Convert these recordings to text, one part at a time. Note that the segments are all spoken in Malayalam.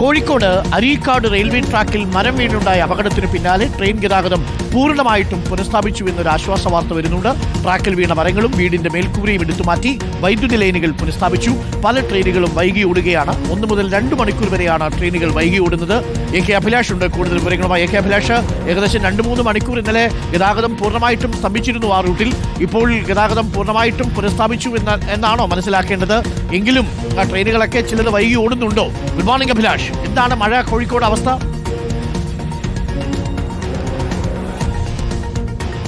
കോഴിക്കോട് അരീക്കാട് റെയിൽവേ ട്രാക്കിൽ മരം വീണുണ്ടായ അപകടത്തിന് പിന്നാലെ ട്രെയിൻ ഗതാഗതം പൂർണമായിട്ടും പുനഃസ്ഥാപിച്ചു എന്നൊരു ആശ്വാസ വാർത്ത വരുന്നുണ്ട്. ട്രാക്കിൽ വീണ മരങ്ങളും വീടിന്റെ മേൽക്കൂരയും എടുത്തുമാറ്റി വൈദ്യുതി ലൈനുകൾ പുനഃസ്ഥാപിച്ചു. പല ട്രെയിനുകളും വൈകി ഓടുകയാണ്. ഒന്നു മുതൽ രണ്ട് മണിക്കൂർ വരെയാണ് ട്രെയിനുകൾ വൈകി ഓടുന്നത്. എ കെ അഭിലാഷ് ഉണ്ട്. കൂടുതൽ വിവരങ്ങളുമായി എ കെ അഭിലാഷ്. ഏകദേശം രണ്ട് മൂന്ന് മണിക്കൂർ ഇന്നലെ ഗതാഗതം പൂർണമായിട്ടും സ്തംഭിച്ചിരുന്നു ആ റൂട്ടിൽ. ഇപ്പോൾ ഗതാഗതം പൂർണമായിട്ടും പുനഃസ്ഥാപിച്ചു എന്ന എന്നാണോ മനസ്സിലാക്കേണ്ടത്? എങ്കിലും ട്രെയിനുകളൊക്കെ ചിലത് വൈകി ഓടുന്നുണ്ടോ? Good morning Abhilash. എന്താണ് മഴ കോഴിക്കോട് അവസ്ഥ?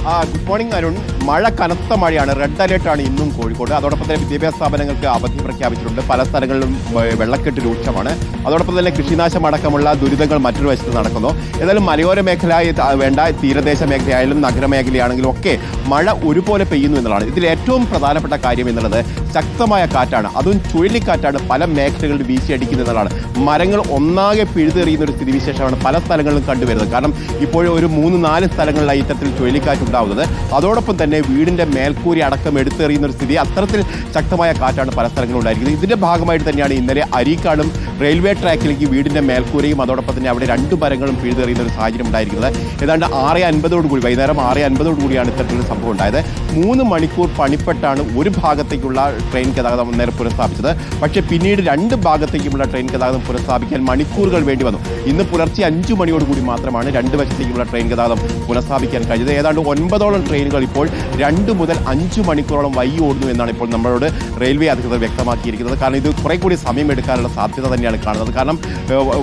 Good morning Arun. മഴ കനത്ത മഴയാണ്. റെഡ് അലേർട്ട് ആണ് ഇന്നും കോഴിക്കോട്. അതോടൊപ്പം തന്നെ വിദ്യാഭ്യാസ സ്ഥാപനങ്ങൾക്ക് അവധി പ്രഖ്യാപിച്ചിട്ടുണ്ട്. പല സ്ഥലങ്ങളിലും വെള്ളക്കെട്ട് രൂക്ഷമാണ്. അതോടൊപ്പം തന്നെ കൃഷിനാശം അടക്കമുള്ള ദുരിതങ്ങൾ മറ്റൊരു വശത്ത് നടക്കുന്നു. ഏതായാലും മലയോര മേഖല വേണ്ട. തീരദേശ മേഖലയായാലും നഗരമേഖലയാണെങ്കിലും ഒക്കെ മഴ ഒരുപോലെ പെയ്യുന്നു എന്നുള്ളതാണ്. ഇതിൽ ഏറ്റവും പ്രധാനപ്പെട്ട കാര്യം എന്നുള്ളത് ശക്തമായ കാറ്റാണ്. അതും ചുഴലിക്കാറ്റാണ് പല മേഖലകളിൽ വീശിയടിക്കുന്നത് എന്നുള്ളതാണ്. മരങ്ങൾ ഒന്നാകെ പിഴുതെറിയുന്ന ഒരു സ്ഥിതിവിശേഷമാണ് പല സ്ഥലങ്ങളിലും കണ്ടുവരുന്നത്. കാരണം ഇപ്പോൾ ഒരു മൂന്ന് നാല് സ്ഥലങ്ങളിലായി ഇത്തരത്തിൽ ചുഴലിക്കാറ്റ് ഉണ്ടാവുന്നത്. അതോടൊപ്പം തന്നെ വീടിന്റെ മേൽക്കൂരി അടക്കം എടുത്തെറിയുന്ന ഒരു സ്ഥിതി അത്തരത്തിൽ ശക്തമായ കാറ്റാണ് പല സ്ഥലങ്ങളിലും ഉണ്ടായിരിക്കുന്നത്. ഇതിന്റെ ഭാഗമായിട്ട് തന്നെയാണ് ഇന്നലെ അരീക്കാടും റെയിൽവേ ട്രാക്കിലേക്ക് വീടിന്റെ മേൽക്കൂരയും അതോടൊപ്പം തന്നെ അവിടെ രണ്ട് മരങ്ങളും പിഴുതെറിയുന്ന ഒരു സാഹചര്യം ഉണ്ടായിരിക്കുന്നത്. ഏതാണ്ട് ആറ് അൻപതോട് കൂടി വൈകുന്നേരം ആറ് അൻപതോട് കൂടിയാണ് ഇത്തരത്തിലൊരു സംഭവം ഉണ്ടായത്. മൂന്ന് മണിക്കൂർ പണിപ്പെട്ടാണ് ഒരു ഭാഗത്തേക്കുള്ള ട്രെയിൻ ഗതാഗതം നേരെ പുനഃസ്ഥാപിച്ചത്. പക്ഷേ പിന്നീട് രണ്ട് ഭാഗത്തേക്കുമുള്ള ട്രെയിൻ ഗതാഗതം പുനഃസ്ഥാപിക്കാൻ മണിക്കൂറുകൾ വേണ്ടി വന്നു. ഇന്ന് പുലർച്ചെ അഞ്ചു മണിയോടുകൂടി മാത്രമാണ് രണ്ട് വശത്തേക്കുള്ള ട്രെയിൻ ഗതാഗതം പുനഃസ്ഥാപിക്കാൻ കഴിഞ്ഞത്. ഏതാണ്ട് ഒൻപതോളം ട്രെയിനുകൾ ഇപ്പോൾ രണ്ട് മുതൽ അഞ്ച് മണിക്കൂറോളം വൈകി ഓടുന്നു എന്നാണ് ഇപ്പോൾ നമ്മളോട് റെയിൽവേ അധികൃതർ വ്യക്തമാക്കിയിരിക്കുന്നത്. കാരണം ഇത് കുറെ കൂടി സമയം എടുക്കാനുള്ള സാധ്യത തന്നെയാണ് കാണുന്നത്. കാരണം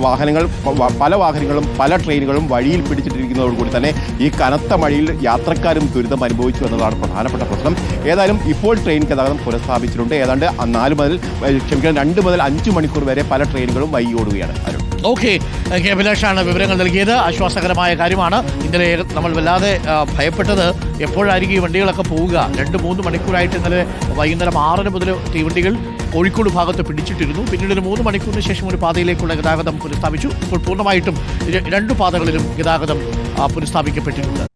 വാഹനങ്ങൾ പല വാഹനങ്ങളും പല ട്രെയിനുകളും വഴിയിൽ പിടിച്ചിട്ടിരിക്കുന്നതോടുകൂടി തന്നെ ഈ കനത്ത മഴയിൽ യാത്രക്കാരും ദുരിതം അനുഭവിച്ചു എന്നതാണ് പ്രധാനപ്പെട്ട പ്രശ്നം. ഏതായാലും ഇപ്പോൾ ട്രെയിൻ ഗതാഗതം പുനഃസ്ഥാപിച്ചിട്ടുണ്ട്. ഏതാണ്ട് നാല് മുതൽ ക്ഷമിക്കണം രണ്ട് മുതൽ അഞ്ച് മണിക്കൂർ വരെ പല ട്രെയിനുകളും വൈകി ഓടുകയാണ്. ഓക്കെ കെ അഭിലാഷാണ് വിവരങ്ങൾ നൽകിയത്. ആശ്വാസകരമായ കാര്യമാണ്. ഇന്നലെ നമ്മൾ വല്ലാതെ ആ, ഭയപ്പെട്ടത് എപ്പോഴായിരിക്കും ഈ വണ്ടികളൊക്കെ പോവുക? രണ്ട് മൂന്ന് മണിക്കൂറായിട്ട് ഇന്നലെ വൈകുന്നേരം ആറര മുതൽ തീവണ്ടികൾ കോഴിക്കോട് ഭാഗത്ത് പിടിച്ചിട്ടിരുന്നു. പിന്നീട് ഒരു മൂന്ന് മണിക്കൂറിന് ശേഷം ഒരു പാതയിലേക്കുള്ള ഗതാഗതം പുനഃസ്ഥാപിച്ചു. ഇപ്പോൾ പൂർണമായിട്ടും രണ്ട് പാതകളിലും ഗതാഗതം പുനഃസ്ഥാപിക്കപ്പെട്ടിട്ടുണ്ട്.